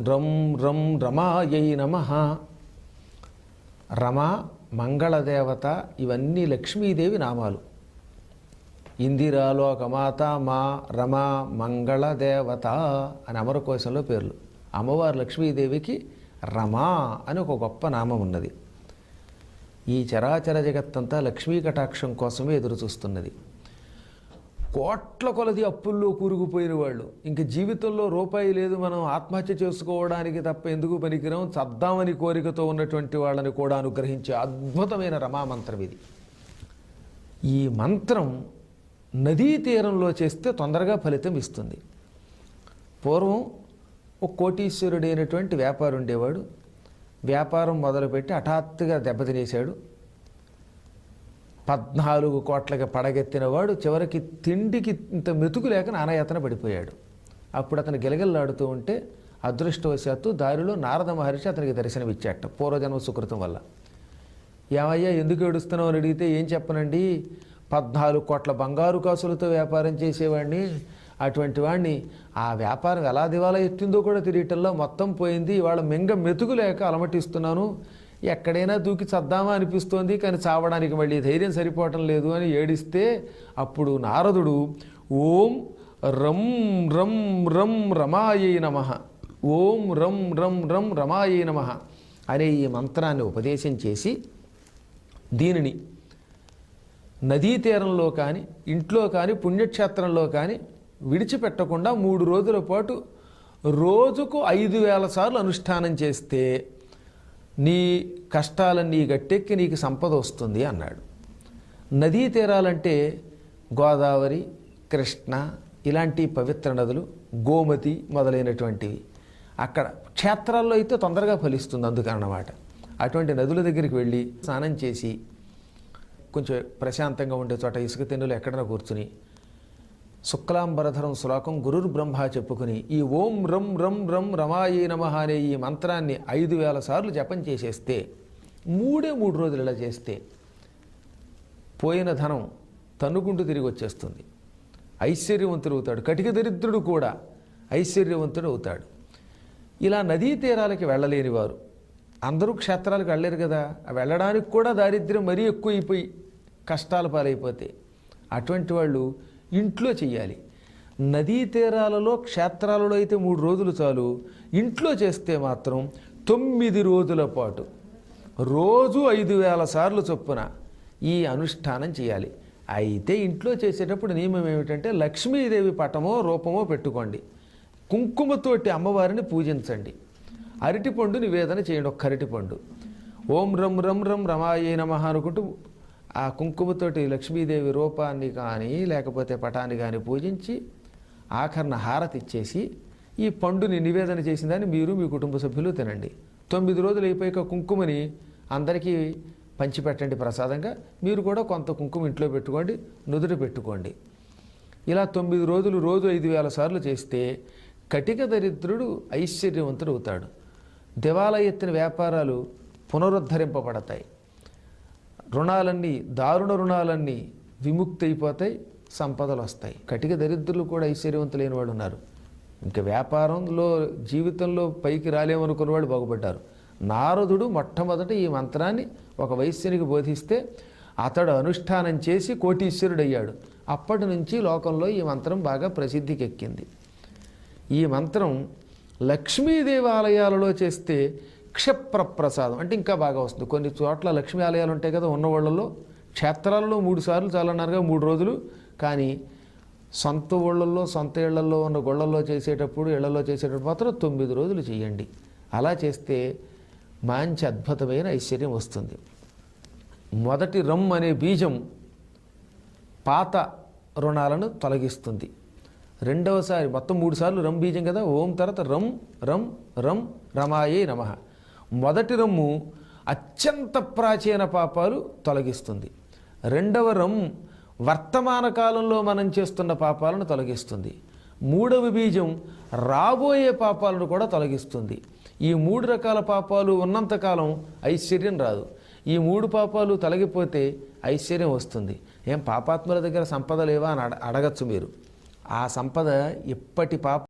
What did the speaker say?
రం రం రమాయై నమ. రమ మంగళదేవత ఇవన్నీ లక్ష్మీదేవి నామాలు. ఇందిరాలోకమాత మా రమ మంగళదేవత అని అమరకోశంలో పేర్లు. అమ్మవారు లక్ష్మీదేవికి రమా అని ఒక గొప్ప నామం ఉన్నది. ఈ చరాచర జగత్తంతా లక్ష్మీ కటాక్షం కోసమే ఎదురు చూస్తున్నది కోట్ల కొలది అప్పుల్లో కూరుకుపోయిన వాళ్ళు. ఇంక జీవితంలో రూపాయి లేదు మనం ఆత్మహత్య చేసుకోవడానికి తప్ప ఎందుకు పనికిరాం? చద్దామని కోరికతో ఉన్నటువంటి వాళ్ళని కూడా అనుగ్రహించే అద్భుతమైన రమామంత్రం ఇది. ఈ మంత్రం నదీ తీరంలో చేస్తే తొందరగా ఫలితం ఇస్తుంది. పూర్వం ఒక కోటీశ్వరుడైనటువంటి వ్యాపారం ఉండేవాడు వ్యాపారం మొదలుపెట్టి హఠాత్తుగా దెబ్బతినేశాడు. పద్నాలుగు కోట్లకి పడగెత్తినవాడు చివరికి తిండికి ఇంత మెతుకు లేక నానాయాతన పడిపోయాడు. అప్పుడు అతను గిలగిల్లాడుతూ ఉంటే అదృష్టవశాత్తు దారిలో నారద మహర్షి అతనికి దర్శనమిచ్చాట పూర్వజన్మ సుకృతం వల్ల. ఏమయ్యా ఎందుకు ఏడుస్తున్నావు అని అడిగితే ఏం చెప్పనండి? పద్నాలుగు కోట్ల బంగారు కాసులతో వ్యాపారం చేసేవాడిని అటువంటి వాడిని ఆ వ్యాపారం ఎలా దివాలా ఎత్తిందో కూడా తెలియటంలో మొత్తం పోయింది. ఇవాళ మింగ మెతుకు లేక అలమటిస్తున్నాను. ఎక్కడైనా దూకి చద్దామా అనిపిస్తోంది కానీ చావడానికి మళ్ళీ ధైర్యం సరిపోవటం లేదు అని ఏడిస్తే అప్పుడు నారదుడు ఓం రం రం రం రమాయై నమ. ఓం రం రం రం రమాయై నమ అనే ఈ మంత్రాన్ని ఉపదేశం చేసి దీనిని నదీ తీరంలో కానీ ఇంట్లో కానీ పుణ్యక్షేత్రంలో కానీ విడిచిపెట్టకుండా మూడు రోజుల పాటు రోజుకు ఐదు వేల సార్లు అనుష్ఠానం చేస్తే నీ కష్టాలన్నీ గట్టెక్కి నీకు సంపద వస్తుంది అన్నాడు. నదీ తీరాలంటే గోదావరి కృష్ణ ఇలాంటి పవిత్ర నదులు గోమతి మొదలైనటువంటివి. అక్కడ క్షేత్రాల్లో అయితే తొందరగా ఫలిస్తుంది అందుకనమాట అటువంటి నదుల దగ్గరికి వెళ్ళి స్నానం చేసి కొంచెం ప్రశాంతంగా ఉండే చోట ఇసుక తిన్నులు ఎక్కడైనా కూర్చుని శుక్లాంబరధరం శ్లోకం గురుర్ బ్రహ్మ చెప్పుకుని ఈ ఓం రం రం రం రమాయే నమ అనే ఈ మంత్రాన్ని ఐదు వేల సార్లు జపం చేసేస్తే మూడే మూడు రోజులు ఇలా చేస్తే పోయిన ధనం తన్నుకుంటూ తిరిగి వచ్చేస్తుంది. ఐశ్వర్యవంతుడు అవుతాడు కటిక దరిద్రుడు కూడా ఐశ్వర్యవంతుడు అవుతాడు. ఇలా నదీ తీరాలకి వెళ్ళలేని వారు అందరూ క్షేత్రాలకు వెళ్ళలేరు కదా. వెళ్ళడానికి కూడా దారిద్ర్యం మరీ ఎక్కువైపోయి కష్టాల పాలైపోతే అటువంటి వాళ్ళు ఇంట్లో చేయాలి నదీ తీరాలలో క్షేత్రాలలో అయితే మూడు రోజులు చాలు. ఇంట్లో చేస్తే మాత్రం తొమ్మిది రోజుల పాటు. రోజు ఐదు వేల సార్లు చొప్పున ఈ అనుష్ఠానం చేయాలి అయితే ఇంట్లో చేసేటప్పుడు నియమం ఏమిటంటే లక్ష్మీదేవి పటమో రూపమో పెట్టుకోండి. కుంకుమతోటి అమ్మవారిని పూజించండి. అరటిపండు నివేదన చేయండి ఒక్క అరటిపండు. ఓం రం రం రం రమాయ నమ అనుకుంటూ ఆ కుంకుమతోటి లక్ష్మీదేవి రూపాన్ని కానీ లేకపోతే పటాన్ని కానీ పూజించి ఆఖరణ హారతి ఇచ్చేసి ఈ పండుని నివేదన చేసిందని మీరు మీ కుటుంబ సభ్యులు తినండి. తొమ్మిది రోజులు అయిపోయాక కుంకుమని అందరికీ పంచిపెట్టండి ప్రసాదంగా. మీరు కూడా కొంత కుంకుమ ఇంట్లో పెట్టుకోండి నుదుట పెట్టుకోండి. ఇలా తొమ్మిది రోజులు రోజు ఐదు వేల సార్లు చేస్తే కటిక దరిద్రుడు ఐశ్వర్యవంతుడు అవుతాడు. దివాలా ఎత్తిన వ్యాపారాలు పునరుద్ధరింపబడతాయి. రుణాలన్నీ దారుణ రుణాలన్నీ విముక్తి అయిపోతాయి సంపదలు వస్తాయి కటిక దరిద్రులు కూడా ఐశ్వర్యవంతులైన వాళ్ళు ఉన్నారు. ఇంకా వ్యాపారంలో జీవితంలో పైకి రాలేమనుకున్న వాళ్ళు బాగుపడ్డారు. నారదుడు మొట్టమొదట ఈ మంత్రాన్ని ఒక వైశ్యునికి బోధిస్తే అతడు అనుష్ఠానం చేసి కోటీశ్వరుడయ్యాడు. అప్పటి నుంచి లోకంలో ఈ మంత్రం బాగా ప్రసిద్ధికి ఎక్కింది ఈ మంత్రం లక్ష్మీ దేవాలయాలలో చేస్తే క్షిప్రప్రసాదం అంటే ఇంకా బాగా వస్తుంది. కొన్ని చోట్ల లక్ష్మీ ఆలయాలు ఉంటాయి కదా ఉన్న వాళ్ళలో క్షేత్రాలలో మూడు సార్లు చాలన్నారుగా మూడు రోజులు. కానీ సొంత ఊళ్ళల్లో సొంత ఇళ్ళలో ఉన్న గుళ్ళల్లో చేసేటప్పుడు ఇళ్ళలో చేసేటప్పుడు మాత్రం తొమ్మిది రోజులు చేయండి. అలా చేస్తే మంచి అద్భుతమైన ఐశ్వర్యం వస్తుంది. మొదటి రమ్ అనే బీజం పాత రుణాలను తొలగిస్తుంది. రెండవసారి మొత్తం మూడు సార్లు రమ్ బీజం కదా? ఓం తర్వాత రమ్ రమ్ రమ్ రమాయే నమ. మొదటి రమ్ము అత్యంత ప్రాచీన పాపాలు తొలగిస్తుంది. రెండవ రమ్ వర్తమాన కాలంలో మనం చేస్తున్న పాపాలను తొలగిస్తుంది. మూడవ బీజం రాబోయే పాపాలను కూడా తొలగిస్తుంది. ఈ మూడు రకాల పాపాలు ఉన్నంతకాలం ఐశ్వర్యం రాదు. ఈ మూడు పాపాలు తొలగిపోతే ఐశ్వర్యం వస్తుంది. ఏం పాపాత్ముల దగ్గర సంపద లేవా అని అడ అడగచ్చు మీరు. ఆ సంపద ఇప్పటి పాప